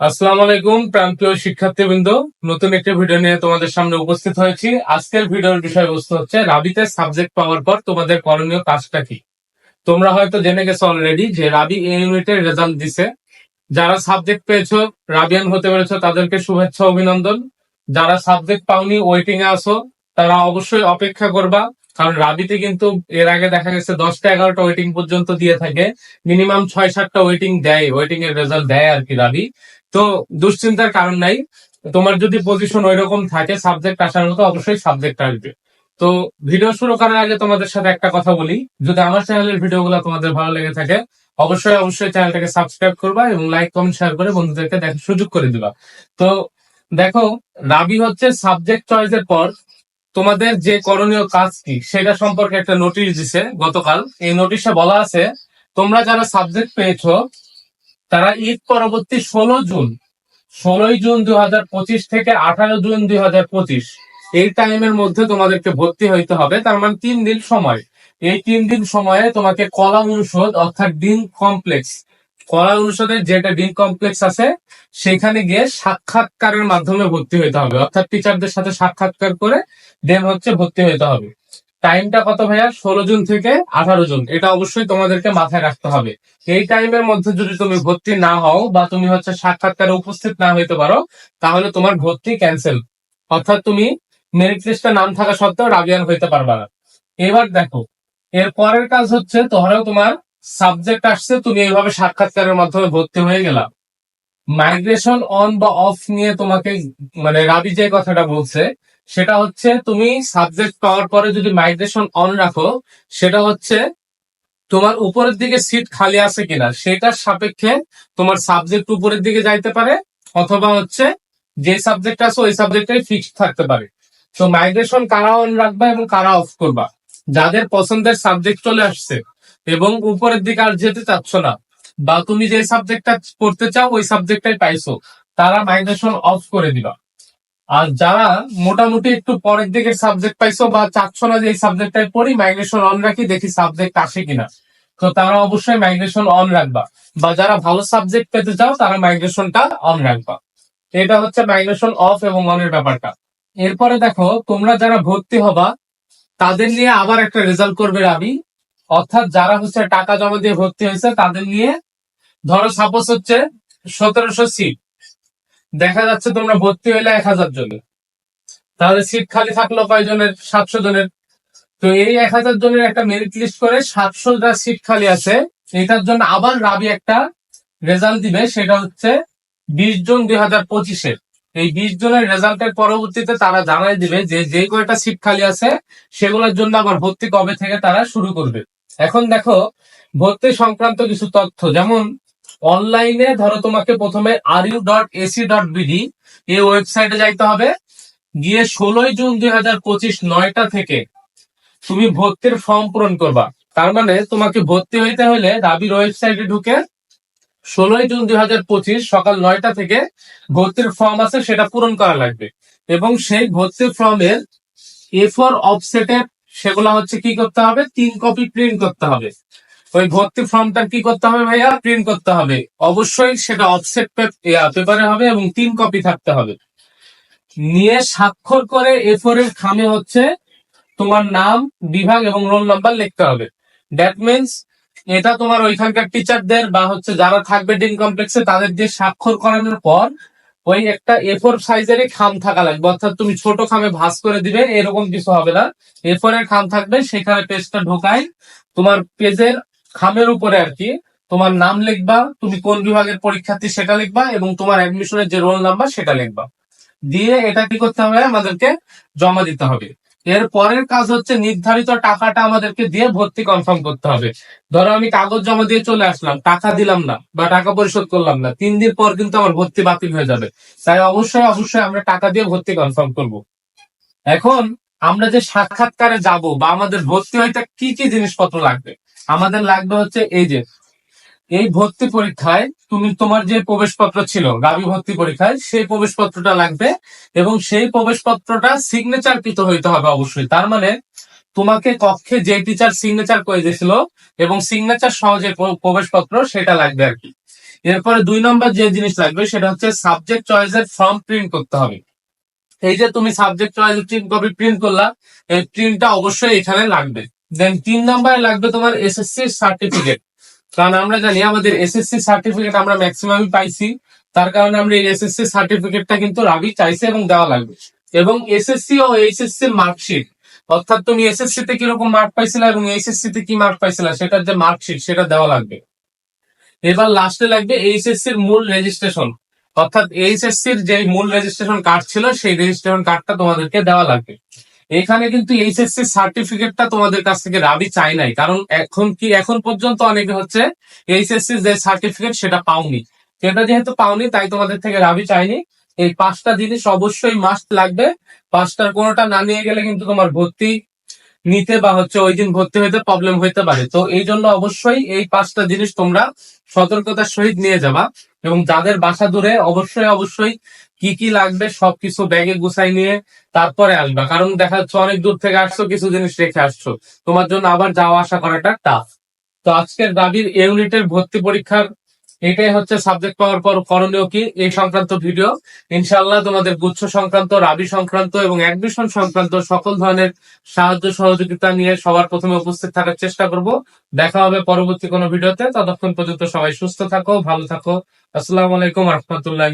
আসসালামু আলাইকুম প্রান্তীয় শিক্ষার্থীবৃন্দ। নতুন একটি ভিডিও নিয়ে তোমাদের সামনে উপস্থিত হয়েছি। আজকের ভিডিওর বিষয়বস্তু হচ্ছে, রাবিতে সাবজেক্ট পাওয়ার পর তোমাদের করণীয় কাজটা কি? তোমরা হয়তো জেনে গেছো অলরেডি যে রাবি ইউনিটের রেজাল্ট দিছে। যারা সাবজেক্ট পেয়েছ, রাবিয়ান হতে পেরেছ, তাদেরকে শুভেচ্ছা, অভিনন্দন। যারা সাবজেক্ট পাওনি ওয়েটিং এ আসো তারা অবশ্যই অপেক্ষা করবা। কারণ রাবিতে কিন্তু এর আগে দেখা গেছে দশটা এগারোটা ওয়েটিং পর্যন্ত দিয়ে থাকে। মিনিমাম ছয়, সাতটা ওয়েটিং দেয় ওয়েটিং এর রেজাল্ট দেয় আর কি রাবি। তো দুশ্চিন্তার কারণ নাই। তোমার যদি পজিশন ওই রকম থাকে সাবজেক্ট আসার মতো অবশ্যই সাবজেক্ট আসবে। তো ভিডিও শুরু করার আগে তোমাদের সাথে একটা কথা বলি। যদি আমার চ্যানেলের ভিডিওগুলো তোমাদের ভালো লেগে থাকে, অবশ্যই অবশ্যই চ্যানেলটাকে সাবস্ক্রাইব করবা এবং লাইক কমেন্ট শেয়ার করে বন্ধুদেরকে দেখার সুযোগ করে দিবা। তো দেখো, রাবি হচ্ছে সাবজেক্ট চয়েসের পর তোমাদের যে করণীয় কাজ কি, সেটা সম্পর্কে একটা নোটিশ দিছে গতকাল। এই নোটিশে বলা আছে, তোমরা যারা সাবজেক্ট পেয়েছ, তারা ঈদ পরবর্তী ষোলো জুন, ষোলোই জুন দুই হাজার পঁচিশ থেকে আঠারো জুন দুই হাজার পঁচিশ, এই টাইমের মধ্যে তোমাদেরকে ভর্তি হইতে হবে। তার মানে তিন দিন সময়। এই তিন দিন সময়ে তোমাকে কলা অনুষদ, অর্থাৎ ডিন কমপ্লেক্স, কলা অনুষদের যেটা ডিন কমপ্লেক্স আছে সেখানে গিয়ে সাক্ষাৎকারের মাধ্যমে ভর্তি হইতে হবে। অর্থাৎ টিচারদের সাথে সাক্ষাৎকার করে দেন হচ্ছে ভর্তি হইতে হবে। টাইমটা কত ভাইয়া? ষোলো জুন থেকে আঠারো জুন। এটা অবশ্যই তোমাদেরকে মাথায় রাখতে হবে। এই টাইমের মধ্যে যদি তুমি ভর্তি না হও বা তুমি হচ্ছে সাক্ষাৎকারে উপস্থিত না হইতে পারো, তাহলে তোমার ভর্তি ক্যান্সেল অর্থাৎ তুমি মেরিট লিস্টে নাম থাকা সত্ত্বেও রাবিয়ান হইতে পারবা না। এবার দেখো, এর পরের কাজ হচ্ছে ধরো তোমার সাবজেক্ট আসছে, তুমি এইভাবে সাক্ষাৎকারের মাধ্যমে ভর্তি হয়ে গেলা। মাইগ্রেশন অন বা অফ নিয়ে তোমাকে মানে রাবি যে কথাটা বলছে, সেটা হচ্ছে তুমি সাবজেক্ট পাওয়ার পরে যদি মাইগ্রেশন অন রাখো, সেটা হচ্ছে তোমার উপরের দিকে সিট খালি আছে কিনা, সেটার সাপেক্ষে তোমার সাবজেক্ট উপরের দিকে যাইতে পারে, অথবা হচ্ছে যে সাবজেক্ট আছে ওই সাবজেক্টটাই ফিক্সড থাকতে পারে। তো মাইগ্রেশন কারা অন রাখবা এবং কারা অফ করবা? যাদের পছন্দের সাবজেক্ট চলে আসছে এবং উপরের দিকে আর যেতে চাচ্ছ না বা তুমি যে সাবজেক্টটা পড়তে চাও, ওই সাবজেক্টটাই পাইছো। তারা মাইগ্রেশন অফ করে দিবা আর যারা মোটামুটি একটু পরের দিকের সাবজেক্ট পাইছো বা চাচ্ছ না যে এই সাবজেক্টটাই পড়ি মাইগ্রেশন অন রাখি, দেখি সাবজেক্ট আসে কিনা। তো তারা অবশ্যই মাইগ্রেশন অন রাখবা। বা যারা ভালো সাবজেক্ট পেতে চাও, তারা মাইগ্রেশনটা অন রাখবা। এটা হচ্ছে মাইগ্রেশন অফ এবং অনের ব্যাপারটা। এরপরে দেখো, তোমরা যারা ভর্তি হবা, তাদের নিয়ে আবার একটা রেজাল্ট করবে আমি অর্থাৎ যারা হচ্ছে টাকা জমা দিয়ে ভর্তি হয়েছে, তাদের নিয়ে ধরো সাপোজ হচ্ছে সতেরোশো সিট দেখা যাচ্ছে তোমরা ভর্তি হইলে এক হাজার জনের তাহলে সিট খালি থাকল কয়জনের? সাতশো জনের। তো এই এক হাজার জনের একটা মেরিট লিস্ট করে সাতশোটা সিট খালি আছে। এটার জন্য আবার রাবি একটা রেজাল্ট দিবে, সেটা হচ্ছে বিশ জন দুই হাজার পঁচিশের এই বিশ জনের রেজাল্টের পরবর্তীতে তারা জানাই দিবে যে যে কয়টা সিট খালি আছে, সেগুলোর জন্য আবার ভর্তি কবে থেকে তারা শুরু করবে। এখন দেখো, ভর্তি সংক্রান্ত কিছু তথ্য। যেমন অনলাইনে ধরো তোমাকে প্রথমে R U dot AC dot BD এই ওয়েবসাইটে যাইতে হবে। গিয়ে ষোলোই জুন দুই হাজার পঁচিশ নয়টা থেকে তুমি ভর্তির ফর্ম পূরণ করবা। তার মানে তোমাকে ভর্তি হইতে হলে দাবির ওয়েবসাইটে ঢুকে ষোলোই জুন দুই হাজার পঁচিশ সকাল নয়টা থেকে ভর্তির ফর্ম আছে, সেটা পূরণ করা লাগবে। এবং সেই ভর্তির ফর্মের এ ফোর অফসেটের সেগুলা হচ্ছে কি করতে হবে? তিন কপি প্রিন্ট করতে হবে। ওই ভর্তি ফর্মটা কি করতে হবে ভাইয়া? প্রিন্ট করতে হবে। অবশ্যই সেটা অফসেট পেপারে হবে এবং তিন কপি থাকতে হবে। নিয়ে স্বাক্ষর করে এ এর খামে হচ্ছে তোমার নাম, বিভাগ এবং রোল নাম্বার লিখতে হবে। দ্যাট মিনস এটা তোমার ওইখানকার টিচারদের বা হচ্ছে যারা থাকবে ডিন কমপ্লেক্সে তাদের দিয়ে স্বাক্ষর করানোর পর ওই একটা এ ফোর সাইজেরই খাম থাকা লাগবে। অর্থাৎ তুমি ছোট খামে ভাঁজ করে দিবে, এরকম কিছু হবে না। এ ফোর এর খাম থাকবে, সেখানে পেজটা ঢোকাই তোমার পেজের খামের উপরে আর কি তোমার নাম লিখবা, তুমি কোন বিভাগের পরীক্ষার্থী সেটা লিখবা এবং তোমার অ্যাডমিশনের যে রোল নাম্বার সেটা লিখবা। দিয়ে এটা কি করতে হবে, আমাদেরকে জমা দিতে হবে। এর পরের কাজ হচ্ছে নির্ধারিত টাকাটা আমাদেরকে দিয়ে ভর্তি কনফার্ম করতে হবে। ধরো আমি কাগজ জমা দিয়ে চলে আসলাম, টাকা দিলাম না বা টাকা পরিশোধ করলাম না, তিন দিন পর কিন্তু আমার ভর্তি বাতিল হয়ে যাবে। তাই অবশ্যই অবশ্যই আমরা টাকা দিয়ে ভর্তি কনফার্ম করব। এখন আমরা যে সাক্ষাৎকারে যাব বা আমাদের ভর্তি হইতে কি কি জিনিসপত্র লাগবে আমাদের লাগবে হচ্ছে এই যে, এই ভর্তি পরীক্ষায় তুমি তোমার যে প্রবেশপত্র ছিল, গাবি ভর্তি পরীক্ষায়, সেই প্রবেশপত্রটা লাগবে এবং সেই প্রবেশপত্রটা সিগনেচার কৃত হইতে হবে অবশ্যই। তার মানে তোমাকে কক্ষে যে টিচার সিগনেচার করে দিয়েছিল এবং সিগনেচার সহ যে প্র- প্রবেশপত্র সেটা লাগবে আর কি। এরপরে দুই নম্বর যে জিনিস লাগবে সেটা হচ্ছে সাবজেক্ট চয়েসের ফর্ম প্রিন্ট করতে হবে। এই যে তুমি সাবজেক্ট চয়েস তিন কপি প্রিন্ট করলা, এই প্রিন্টটা অবশ্যই এখানে লাগবে। দেন তিন নম্বরে লাগবে তোমার এসএসসি সার্টিফিকেট কারণ আমরা জানি আমাদের এসএসসি সার্টিফিকেট আমরা ম্যাক্সিমামই পাইছি। তার কারণে আমরা এই এসএসসি সার্টিফিকেটটা কিন্তু রাবি চাইছে এবং দেওয়া লাগবে। এবং এসএসসি ও এইচএসসি মার্কশিট অর্থাৎ তুমি এসএসসি তে কীরকম মার্ক পাইছিলা এবং এইচএসসি তে কি মার্ক পাইছিলা, সেটার যে মার্কশিট সেটা দেওয়া লাগবে। এবার লাস্টে লাগবে এইচএসসি এর মূল রেজিস্ট্রেশন অর্থাৎ এইচএসসি এর যে মূল রেজিস্ট্রেশন কার্ড ছিল, সেই রেজিস্ট্রেশন কার্ডটা তোমাদেরকে দেওয়া লাগবে। এখানে কিন্তু এইচএসসি সার্টিফিকেটটা তোমাদের কাছ থেকে রাবি চাই নাই। কারণ এখন কি, এখন পর্যন্ত অনেকে হচ্ছে এইচএসসি যে সার্টিফিকেট সেটা পাওনি। সেটা যেহেতু পাওনি, তাই তোমাদের থেকে রাবি চাইনি। এই পাঁচটা জিনিস অবশ্যই মাস্ট লাগবে। পাঁচটার কোনোটা না নিয়ে গেলে কিন্তু তোমার ভর্তি নিতে বা হচ্ছে ওই দিন ভর্তি হইতে প্রবলেম হইতে পারে। তো এই জন্য অবশ্যই এই পাঁচটা জিনিস তোমরা সতর্কতার সহিত নিয়ে যাবা। এবং যাদের বাসা দূরে, অবশ্যই অবশ্যই কি কি লাগবে সবকিছু ব্যাগে গুছাই নিয়ে তারপরে আসবা। কারণ দেখা যাচ্ছে অনেক দূর থেকে আসছো, কিছু জিনিস রেখে আসছো। তোমার জন্য আবার যাওয়া আসা করাটা টাফ তো আজকের দাবির ইউনিটের ভর্তি পরীক্ষার এটাই হচ্ছে সাবজেক্ট পাওয়ার পর করণীয় কি এই সংক্রান্ত ভিডিও ইনশাল্লাহ তোমাদের গুচ্ছ সংক্রান্ত, রাবি সংক্রান্ত এবং অ্যাডমিশন সংক্রান্ত সকল ধরনের সাহায্য সহযোগিতা নিয়ে সবার প্রথমে উপস্থিত থাকার চেষ্টা করব। দেখা হবে পরবর্তী কোনো ভিডিওতে ততক্ষণ পর্যন্ত সবাই সুস্থ থাকো, ভালো থাকো। আসসালামু আলাইকুম রহমতুল্লাহ